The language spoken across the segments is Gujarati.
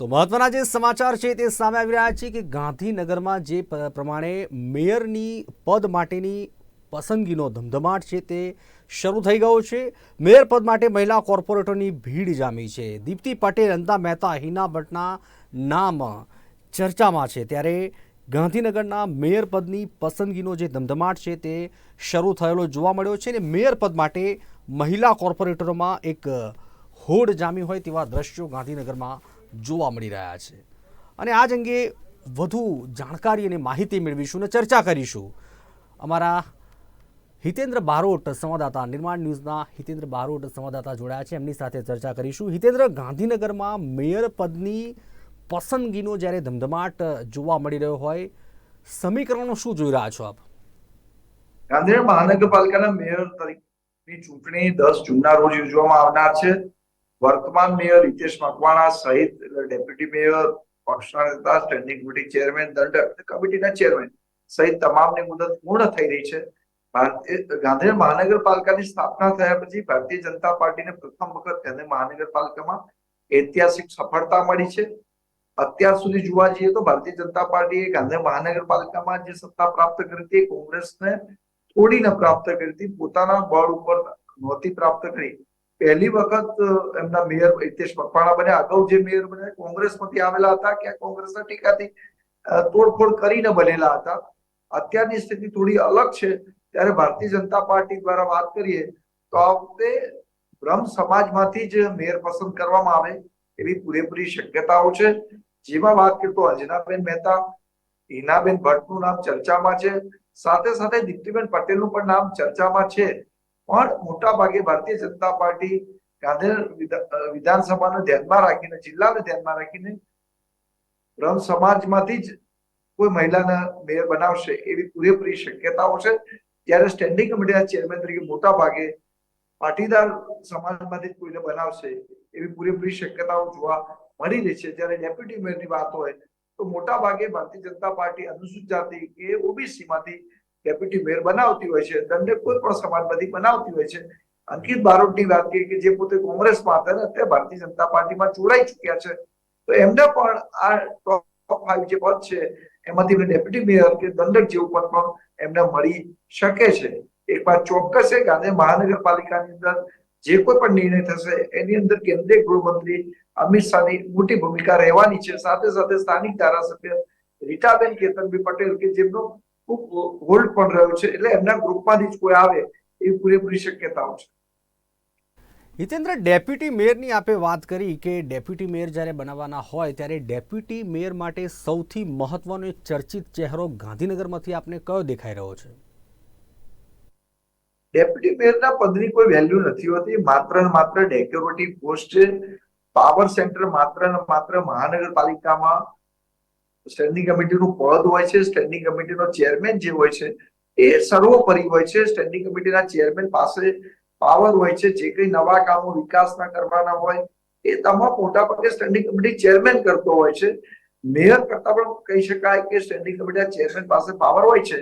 તો મહત્વના જે સમાચાર છે તે સામે આવી રહ્યા છે કે ગાંધીનગરમાં જે પ્રમાણે મેયરની પદ માટેની પસંદગીનો ધમધમાટ છે તે શરૂ થઈ ગયો છે. મેયર પદ માટે મહિલા કોર્પોરેટરની ભીડ જામી છે. દીપ્તિ પટેલ અંતા મહેતા, હિના ભટ્ટના નામ ચર્ચામાં છે. ત્યારે ગાંધીનગરના મેયર પદની પસંદગીનો જે ધમધમાટ છે તે શરૂ થયેલો જોવા મળ્યો છે અને મેયર પદ માટે મહિલા કોર્પોરેટરોમાં એક હોડ જામી હોય તેવા દ્રશ્યો ગાંધીનગરમાં જોવા મળી રહ્યા છે. અને આ અંગે વધુ જાણકારી અને માહિતી મેળવીશું અને ચર્ચા કરીશું. અમારા હિતેન્દ્ર બારોટ સંવાદદાતા, નિર્માણ ન્યૂઝના હિતેન્દ્ર બારોટ સંવાદદાતા જોડાયા છે. એમની સાથે ચર્ચા કરીશું. હિતેન્દ્ર, ગાંધીનગરમાં મેયર પદની પસંદગીનો જ્યારે ધમધમાટ જોવા મળી રહ્યો હોય, સમીકરણો શું જોઈ રહ્યા છો આપ? ગાંધીનગર મહાનગરપાલિકાના મેયર તરીકેની ચૂંટણી દસ જૂનના રોજ યોજવામાં આવનાર છે. વર્તમાન મેયર હિતેશ મકવાણા સહિત ડેપ્યુટી મેયર, પક્ષના નેતા, સ્ટેન્ડિંગ કમિટી ચેરમેન, દંડ કમિટીના ચેરમેન સહિત તમામની મુદત પૂર્ણ થઈ રહી છે. ગાંધીનગર મહાનગરપાલિકાની સ્થાપના થયા પછી ભારતીય જનતા પાર્ટીને પ્રથમ વખત ગાંધીનગર મહાનગરપાલિકામાં ઐતિહાસિક સફળતા મળી છે. અત્યાર સુધી જોવા જઈએ તો ભારતીય જનતા પાર્ટીએ ગાંધી મહાનગરપાલિકામાં જે સત્તા પ્રાપ્ત કરી હતી કોંગ્રેસને થોડીને પ્રાપ્ત કરી હતી. પોતાના બળ ઉપર નહોતી પ્રાપ્ત કરી. પહેલી વખત એમના મેયર હિતેશ મકવાણા બન્યા. અગાઉ જે મેયર બન્યા કોંગ્રેસમાંથી આવેલા હતા કે કોંગ્રેસના ટીકાથી તોડફોડ કરીને બનેલા હતા. અત્યારની સ્થિતિ થોડી અલગ છે. ત્યારે ભારતીય જનતા પાર્ટી દ્વારા વાત કરીએ, તો આ વખતે બ્રહ્મ સમાજમાંથી જ મેયર પસંદ કરવામાં આવે એવી પૂરેપૂરી શક્યતાઓ છે. જેમાં વાત કરીએ તો અંજનાબેન મહેતા, હિનાબેન ભટ્ટનું નામ ચર્ચામાં છે. સાથે સાથે દીપ્તિબેન પટેલનું પણ નામ ચર્ચામાં છે. પણ મોટા ભાગે ભારતીય જનતા પાર્ટી ગાંધીનગર વિધાનસભાને ધ્યાનમાં રાખીને, જિલ્લાને ધ્યાનમાં રાખીને બ્રહ્મ સમાજમાંથી જ કોઈ મહિલાને મેયર બનાવશે એવી પૂરેપૂરી શક્યતાઓ છે. જ્યારે સ્ટેન્ડિંગ કમિટીના ચેરમેન તરીકે મોટા ભાગે પાટીદાર સમાજમાંથી કોઈને બનાવશે એવી પૂરેપૂરી શક્યતાઓ જોવા મળી રહી છે. જ્યારે ડેપ્યુટી મેયરની વાત હોય, તો મોટા ભાગે ભારતીય જનતા પાર્ટી અનુસૂચિત જાતિ કે ઓબીસી માંથી ડેપ્યુટી મેયર બનાવતી હોય છે, દંડે કોઈ પણ સમાજમાંથી બનાવતી હોય છે. અંકિત બારોટની વાત કરીએ કે જે પોતે કોંગ્રેસમાં હતા ને, અત્યારે ભારતીય જનતા પાર્ટીમાં જોડાઈ ચુક્યા છે. તો એમને પણ આ ટોપ ફાઈવ જે પદ છે, એમાંથી ડેપ્યુટી મેયર કે દંડક જેવું પદ પણ એમને મળી શકે છે. એક વાત ચોક્કસ છે ગાંધી મહાનગરપાલિકાની અંદર જે કોઈ પણ નિર્ણય થશે, એની અંદર કેન્દ્રીય ગૃહમંત્રી અમિત શાહની મોટી ભૂમિકા રહેવાની છે. સાથે સાથે સ્થાનિક ધારાસભ્ય રીટાબેન કેતનભાઈ પટેલ કે જેમનો ખૂબ હોલ્ડ પણ રહ્યો છે. એટલે એમના ગ્રુપમાંથી જ કોઈ આવે એવી પૂરેપૂરી શક્યતાઓ છે. હિતેન્દ્ર ડેપ્યુટી મેયરની આપે વાત કરી કે ડેપ્યુટી મેયર જ્યારે બનાવવાના હોય ત્યારે ડેપ્યુટી મેયર માટે સૌથી મહત્વનો ચર્ચિત ચહેરો ગાંધીનગરમાંથી આપને કયો દેખાઈ રહ્યો છે? ડેપ્યુટી મેયરના પદની કોઈ વેલ્યુ નથી હોતી. માત્ર ને માત્ર ડેકોરેટિવ પોસ્ટ છે. પાવર સેન્ટર માત્ર ને માત્ર મહાનગરપાલિકામાં સ્ટેન્ડિંગ કમિટીનું પદ હોય છે, સ્ટેન્ડિંગ કમિટીનો ચેરમેન જે હોય છે, એ સર્વોપરી હોય છે. સ્ટેન્ડિંગ કમિટીના ચેરમેન પાસે પાવર હોય છે, જે કઈ નવા કામો વિકાસના કરવાના હોય, એ તમામ મોટા ભાગે સ્ટેન્ડિંગ કમિટી ચેરમેન કરતો હોય છે. મેયર કરતા પણ કહી શકાય કે સ્ટેન્ડિંગ કમિટીના ચેરમેન પાસે પાવર હોય છે.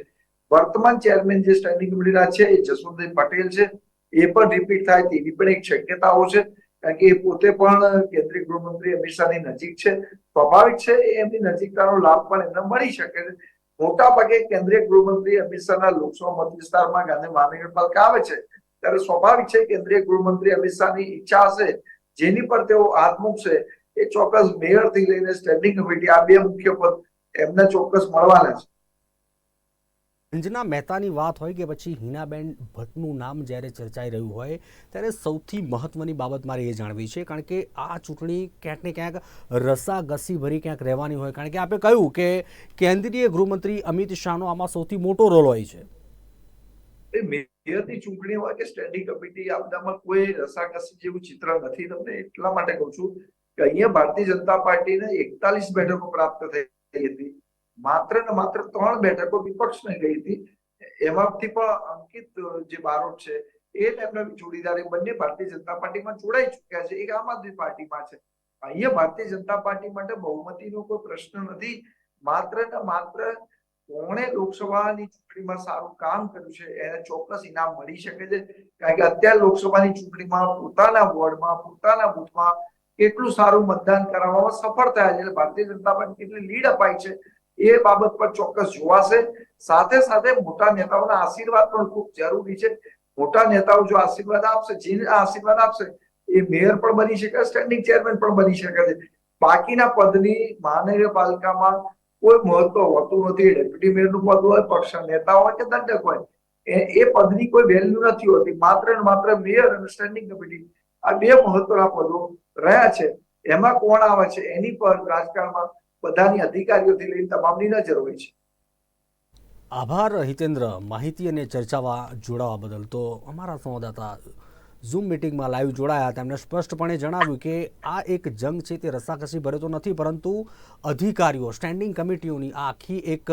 વર્તમાન ચેરમેન જે સ્ટેન્ડિંગ કમિટીના છે, એ જસવંતભાઈ પટેલ છે, એ પણ રિપીટ થાય તેવી પણ એક શક્યતાઓ છે. કારણ કે એ પોતે પણ કેન્દ્રીય ગૃહમંત્રી અમિત શાહની નજીક છે. સ્વાભાવિક છે એમની નજીકતાનો લાભ પણ એમને મળી શકે છે. મોટા ભાગે કેન્દ્રીય ગૃહમંત્રી અમિત શાહના લોકસભા મત વિસ્તારમાં ગાંધી મહાનગરપાલિકા આવે છે. ત્યારે સ્વાભાવિક છે કેન્દ્રીય ગૃહમંત્રી અમિત શાહની ઈચ્છા હશે, જેની પર તેઓ હાથ મૂકશે, એ ચોક્કસ મેયરથી લઈને સ્ટેન્ડિંગ કમિટી આ બે મુખ્ય પદ એમને ચોક્કસ મળવાના છે. અંજના મહેતાની વાત હોય કે પછી હિનાબેન ભટ્ટનું નામ જ્યારે ચર્ચાઈ રહ્યું હોય, ત્યારે સૌથી મહત્વની બાબત મારે એ જાણવી છે, કારણ કે આ ચૂંટણી ક્યાંક ને ક્યાંક રસાગસી ભરી ક્યાંક રહેવાની હોય. કારણ કે આપણે કહ્યું કે કેન્દ્રીય ગૃહમંત્રી અમિત શાહનો આમાં સૌથી મોટો રોલ હોય છે. એ મેયરની ચૂંટણી હોય કે સ્ટેન્ડિંગ કમિટી, આ બધામાં કોઈ રસાકસી જેવું ચિત્ર નથી તમને એટલા માટે કહું છું કે અહીંયા ભારતીય જનતા પાર્ટીને એકતાલીસ બેઠકો પ્રાપ્ત થઈ હતી. માત્ર ને માત્ર ત્રણ બેઠકો વિપક્ષને ગઈ હતી. એમાંથી પણ અંકિત જે બારોટ છે, એ એમના જોડીદાર બંને ભારતીય જનતા પાર્ટીમાં જોડાઈ ચુક્યા છે. એક આમ આદમી પાર્ટીમાં છે. અહીંયા ભારતીય જનતા પાર્ટી માટે બહુમતીનો કોઈ પ્રશ્ન નથી. માત્ર ને માત્ર કોણે લોકસભાની ચૂંટણીમાં સારું કામ કર્યું છે, એને ચોક્કસ ઇનામ મળી શકે છે. કારણ કે અત્યારે લોકસભાની ચૂંટણીમાં પોતાના વોર્ડમાં, પોતાના બુથમાં કેટલું સારું મતદાન કરાવવામાં સફળ થયા છે. એટલે ભારતીય જનતા પાર્ટી કેટલી લીડ અપાઈ છે. એ બાબત પર ચોક્કસ જોવાશે. સાથે સાથે મોટા નેતાઓના આશીર્વાદ પણ ખૂબ જરૂરી છે. મોટા નેતાઓ જો આશીર્વાદ આપશે જે આશીર્વાદ આપશે, એ મેયર પણ બની શકે સ્ટેન્ડિંગ ચેરમેન પણ બની શકે છે. બાકીના પદની મહાનગરપાલિકામાં કોઈ મહત્વ હોતું નથી. ડેપ્યુટી મેયરનું પદ હોય, પક્ષના નેતા હોય કે દંડક હોય, એ પદની કોઈ વેલ્યુ નથી હોતી. માત્ર ને માત્ર મેયર અને સ્ટેન્ડિંગ કમિટી આ બે મહત્વના પદો રહ્યા છે. એમાં કોણ આવે છે? એની પર રાજકારણમાં બધાની અધિકારીઓથી લઈને તમામની નજર હોય છે. આભાર, હિતેન્દ્ર. માહિતી અને ચર્ચામાં જોડાવા બદલ તો અમારા સંવાદદાતા ઝૂમ મિટિંગમાં લાઈવ જોડાયા. તેમણે સ્પષ્ટપણે જણાવ્યું કે આ એક જંગ છે, તે રસાકસી ભરે તો નથી, પરંતુ અધિકારીઓ સ્ટેન્ડિંગ કમિટીઓની આખી એક